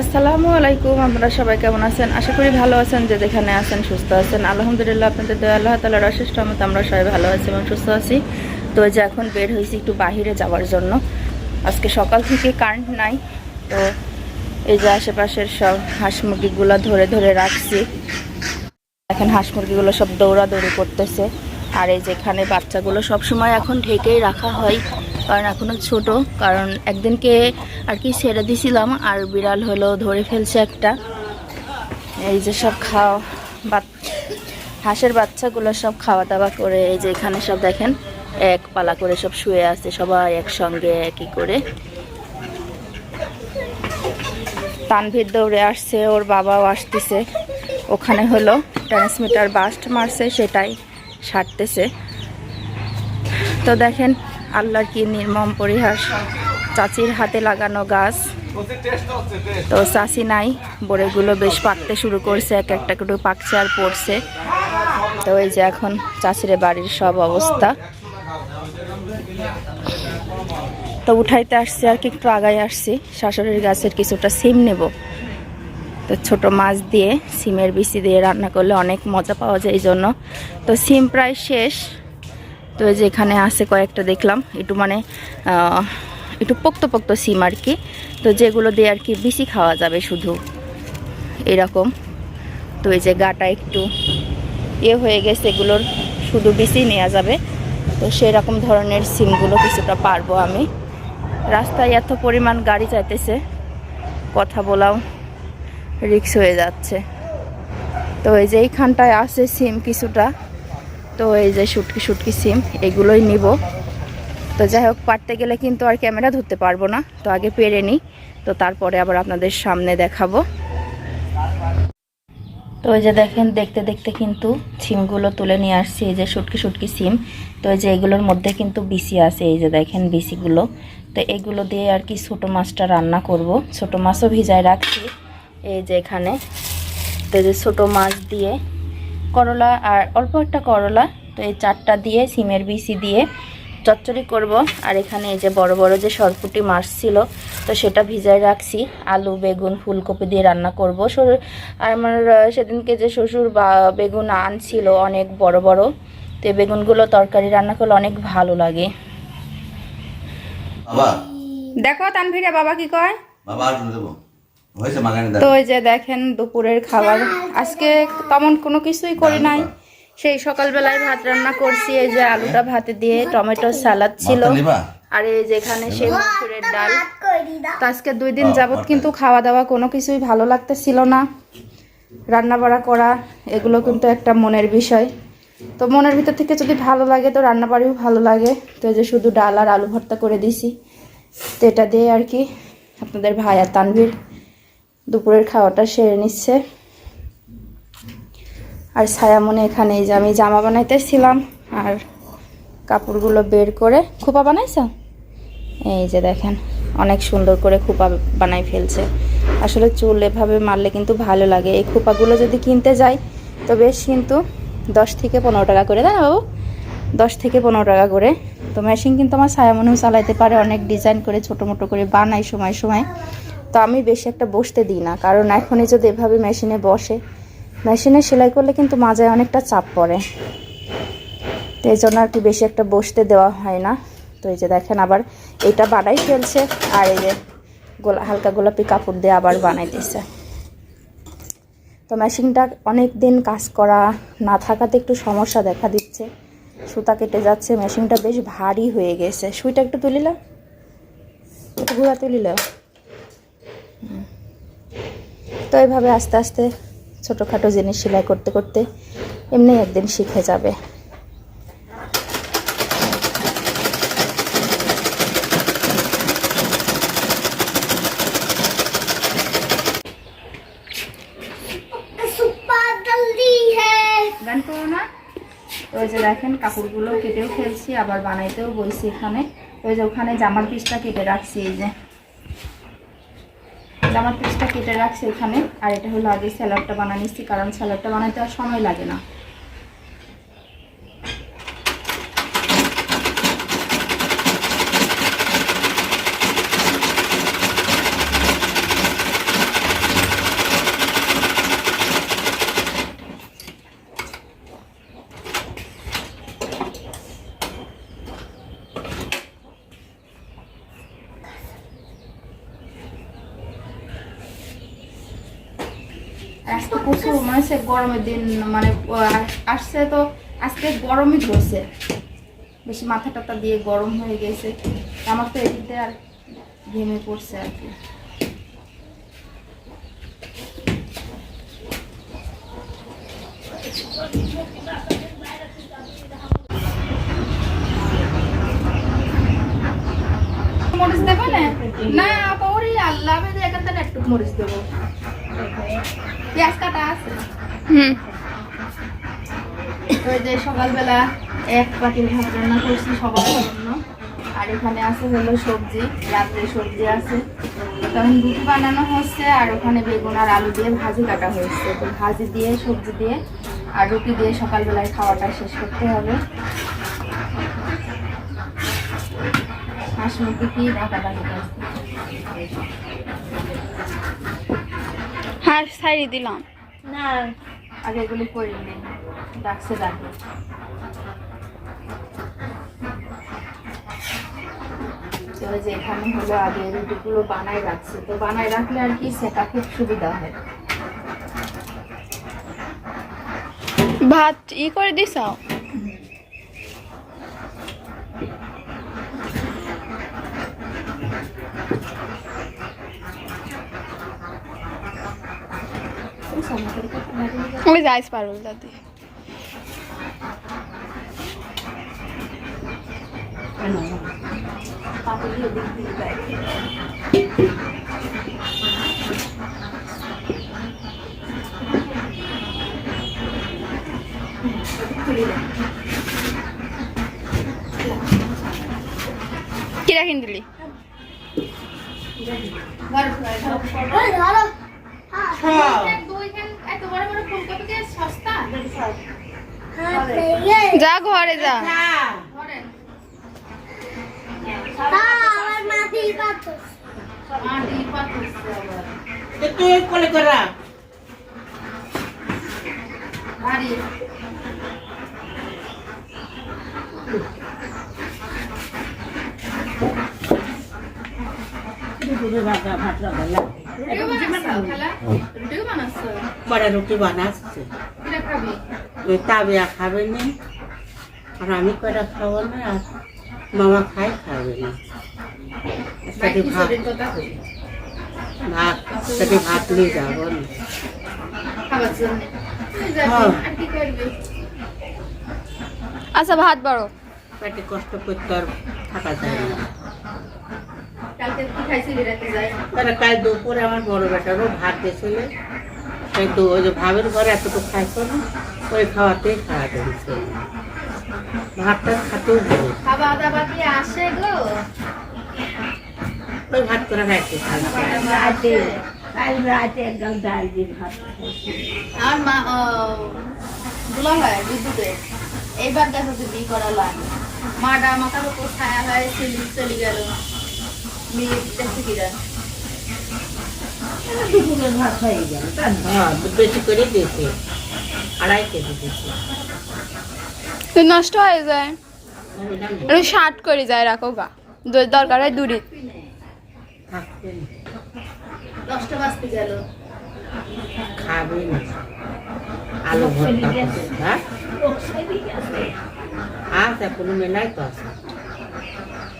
আসসালামু আলাইকুম, আপনারা সবাই কেমন আছেন? আশা করি ভালো আছেন, যে যেখানে আছেন সুস্থ আছেন। আলহামদুলিল্লাহ, আপনাদের দয়া, আল্লাহ তালার অশেষ রহমত আমরা সবাই ভালো আছি এবং সুস্থ আছি। তো যে এখন বের হয়েছি একটু বাহিরে যাওয়ার জন্য। আজকে সকাল থেকে কারেন্ট নাই, তো এই যে আশেপাশের সব হাঁস মুরগিগুলো ধরে ধরে রাখছি। এখন হাঁস মুরগিগুলো সব দৌড়াদৌড়ি করতেছে। আর এই যেখানে বাচ্চাগুলো সব সময় এখন ঢেকেই রাখা হয়। কারণ এখনও ছোট, কারণ একদিনকে আর কি ছেড়ে দিছিলাম, আর বিড়াল হলো ধরে ফেলছে একটা। এই যে সব খাওয়া হাঁসের বাচ্চাগুলো সব খাওয়া দাওয়া করে এই যে এখানে সব দেখেন, এক পালা করে সব শুয়ে আছে সবাই একসঙ্গে একই করে। তানভীর দৌড়ে আসছে, ওর বাবাও আসতেছে। ওখানে হলো ট্রান্সমিটার বাস্ট মারছে, সেটাই সারতেছে। তো দেখেন আল্লাহর কি নির্মম পরিহাস। চাচির হাতে লাগানো গাছ। তো চাচি নাই, বড়েগুলো বেশ পাকতে শুরু করছে, এক একটা করে পাকছে আর পড়ছে। তো এই যে এখন চাচিরে বাড়ির সব অবস্থা। তো উঠাইতে আসছি আর কি, একটু আগায় আসছি। শাশুড়ির গাছের কিছুটা সিম নেব। তো ছোট মাছ দিয়ে, সিমের বিচি দিয়ে রান্না করলে অনেক মজা পাওয়া যায় এই জন্য। তো সিম প্রায় শেষ। তো এই যে এখানে আছে কয়েকটা দেখলাম, একটু মানে একটু পোক্ত পোক্ত সিম আর কি। তো যেগুলো দিয়ে আর কি বেশি খাওয়া যাবে শুধু, এরকম। তো এই যে গাটা একটু ইয়ে হয়ে গেছে, এগুলোর শুধু বিচি নেওয়া যাবে। তো সেরকম ধরনের সিমগুলো কিছুটা পারব আমি। রাস্তায় এত পরিমাণ গাড়ি চাইতেছে, কথা বলাও রিক্স হয়ে যাচ্ছে। তো এই যে এইখানটায় আছে সিম কিছুটা। তো এই যে শুটকি শুটকি সিম, এগুলোই নিব। তো যাই হোক, পারতে গেলে কিন্তু আর ক্যামেরা ধরতে পারব না, তো আগে পেরে নিই। তো তারপরে আবার আপনাদের সামনে দেখাবো। তো এই যে দেখেন, দেখতে দেখতে কিন্তু সিমগুলো তুলে নিয়ে আসছি, এই যে শুটকি শুটকি সিম। তো এই যে এগুলোর মধ্যে কিন্তু বিসি আছে, এই যে দেখেন বিসিগুলো। তো এগুলো দিয়ে আর কি ছোটো মাছটা রান্না করব। ছোটো মাছও ভিজায় রাখছি, এই যে এখানে। তো এই যে ছোটো মাছ দিয়ে করলা আর অল্প একটা করলা। তো এই চারটা দিয়ে সিমের বিসি দিয়ে চচ্চড়ি করব। আর এখানে এই যে বড় বড় যে সরপুটি মাছ ছিল তো সেটা ভিজায় রাখছি। আলু বেগুন ফুলকপি দিয়ে রান্না করব। শরীর আর আমার সেদিনকে যে শ্বশুর বা বেগুন আনছিল অনেক বড় বড় তো এই বেগুনগুলো তরকারি রান্না করলে অনেক ভালো লাগে। বাবা। দেখো তানভীরা বাবা কি কয়? বাবা আর শুনে দেবো। তো এই যে দেখেন দুপুরের খাবার। আজকে তেমন কোনো কিছুই করি নাই। সেই সকালবেলায় ভাত রান্না করছি এই যে আলুটা ভাতে দিয়ে টমেটো সালাদ ছিল। আর এই যেখানে সেই মসুরের ডাল। তো আজকে দুই দিন যাবত কিন্তু খাওয়া দাওয়া কোনো কিছুই ভালো লাগতেছিল না। রান্না বাড়া করা এগুলো কিন্তু একটা মনের বিষয়। তো মনের ভিতর থেকে যদি ভালো লাগে তো রান্না বাড়িও ভালো লাগে। তো এই যে শুধু ডাল আর আলু ভর্তা করে দিছি। তো এটা দিয়ে আর কি আপনাদের ভাই আর তানভীর দুপুরের খাওয়াটা সেরে নিচ্ছে। আর ছায়ামনে এখানে এই যে আমি জামা বানাইতেছিলাম আর কাপড়গুলো বের করে, খোপা বানাইছ? এই যে দেখেন, অনেক সুন্দর করে খোপা বানাই ফেলছে। আসলে চুল এভাবে মারলে কিন্তু ভালো লাগে। এই খোপাগুলো যদি কিনতে যাই, তো বেশ কিন্তু দশ থেকে পনেরো টাকা করে বাবু? দশ থেকে পনেরো টাকা করে। তো মেশিন কিন্তু আমার ছায়ামনেও চালাইতে পারে, অনেক ডিজাইন করে ছোটো মোটো করে বানাই সময় সময়। তো আমি বেশি একটা বসতে দিই না, কারণ এখনই যদি এভাবে মেশিনে বসে, মেশিনে সেলাই করলে কিন্তু মাজায় অনেকটা চাপ পড়ে। তো এই জন্য আর কি বেশি একটা বসতে দেওয়া হয় না। তো এই যে দেখেন আবার এটা বানাই ফেলছে, আর এই যে গোলা, হালকা গোলাপি কাপড় দিয়ে আবার বানাই বানাইতেছে তো মেশিনটা অনেক দিন কাজ করা না থাকাতে একটু সমস্যা দেখা দিচ্ছে। সুতা কেটে যাচ্ছে, মেশিনটা বেশ ভারী হয়ে গেছে। সুইটা একটু তুলিল? একটু ঘুরা তুলিল। তো এইভাবে আস্তে আস্তে ছোটোখাটো জিনিস সেলাই করতে করতে এমনি একদিন শিখে যাবে। দেখেন কাপড়গুলো কেটেও ফেলছি, আবার বানাইতেও বইছি এখানে। ওই যে ওখানে জামার পিসটা কেটে রাখছি, এই যে। জামার পিসটা কেটে রাখছি এখানে। আর এটা হলো আগে স্যালাডটা বানানিছি কারণ স্যালাডটা বানাতে আর সময় লাগে না আর আজকে মানে গরমের দিন মানে আসছে তো, আজকে গরমই ধরছে। বেশি মাথা টাথা দিয়ে গরম হয়ে গেছে। আমার তো এদিকে আর ঘেমে পড়ছে আর কি। মরিচ দেবো না? না পৌরি আল্লাহ একটু মরিচ দেবো। পেঁয়াজ কাটা আছে। হুম। ওই যে সকালবেলা এক পাখির ভাত রান্না করছি সবার জন্য। আর এখানে আছে হলো সবজি রাত্রে সবজি আছে। তখন রুটি বানানো হচ্ছে আর ওখানে বেগুন আর আলু দিয়ে ভাজি কাটা হয়েছে। তো ভাজি দিয়ে সবজি দিয়ে আর রুটি দিয়ে সকালবেলায় খাওয়াটা শেষ করতে হবে। হাঁস মুরগি কি ঢাকা হ্যাঁ সাইড দিলাম। না, আগে এগুলি ডাকছে ডাকে। তো ওই যে হলো আগে রুটিগুলো বানায় রাখছে, তো বানায় রাখলে আর কি সেটা খুব সুবিধা হয়। ভাত ই করে দিছাও ওই যাইস পারব দাদি। পাতুরিও দিক দিয়ে যায়। কিরা কিন দিলি এত বড় বড় ফুলকপি সস্তা? যা ঘরে যা। করা ভারী ভাত বড় রুটি বানাচ্ছে ওই তাবিয়া খাবে না আর আমি কটা খাব না আর মামা খাই খাবে না বাকি ভাত ভাত সেটি ভাত নিয়ে যাব না আচ্ছা ভাত বাড়ো। পেটে কষ্ট করতে আর থাকা যায় না কালকে কি খাইছিলি রাতে যাই তারা কাল দুপুরে আমার বড় বেটারও ভাত দিয়েছিল সেই দু ওই যে ভাবের ঘরে এতটুকু খাইছো না ওই খাওয়াতেই খাওয়া দিয়েছে। ভাতটা খাতেও খাওয়া দাওয়া কি আসে গো? ওই ভাত করে খাইছে রাতে কাল রাতে একদম ডাল দিয়ে ভাত আমার মা দুলা হয় বিদ্যুতে এইবার দেখো যে বিয়ে করা লাগে। মাটা মাথার উপর ছায়া হয় চলে গেল মেয়ে দেখতে কিরা দুপুরের ভাত হয়ে গেল বেশি করে দিয়েছে আড়াই কেজি দিয়েছে তো নষ্ট হয়ে যায়। শার্ট করে যায় রাখো গা। দরকার হয় দূরে থাকবে না, গেল। খাবে না। আলু ভর্তা করছে, হ্যাঁ? আচ্ছা কোনো মেলাই তো আছে মাছটা যাওয়া নাই থাকবে না, আসেনি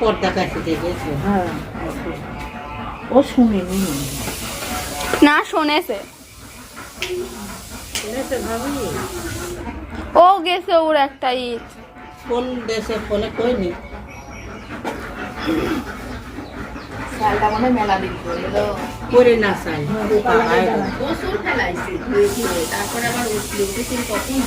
পর্দা কাছে হ্যাঁ। ও শুনিনি। না শোনেছে। শুনেছে ও গেছে ওর একটা ঈদ। কোন দেশে ফোনে কইনি? শালটা মেলা দিন করে না চাই ধুয়ে ধুয়ে তারপরে আবার উঠলে কখন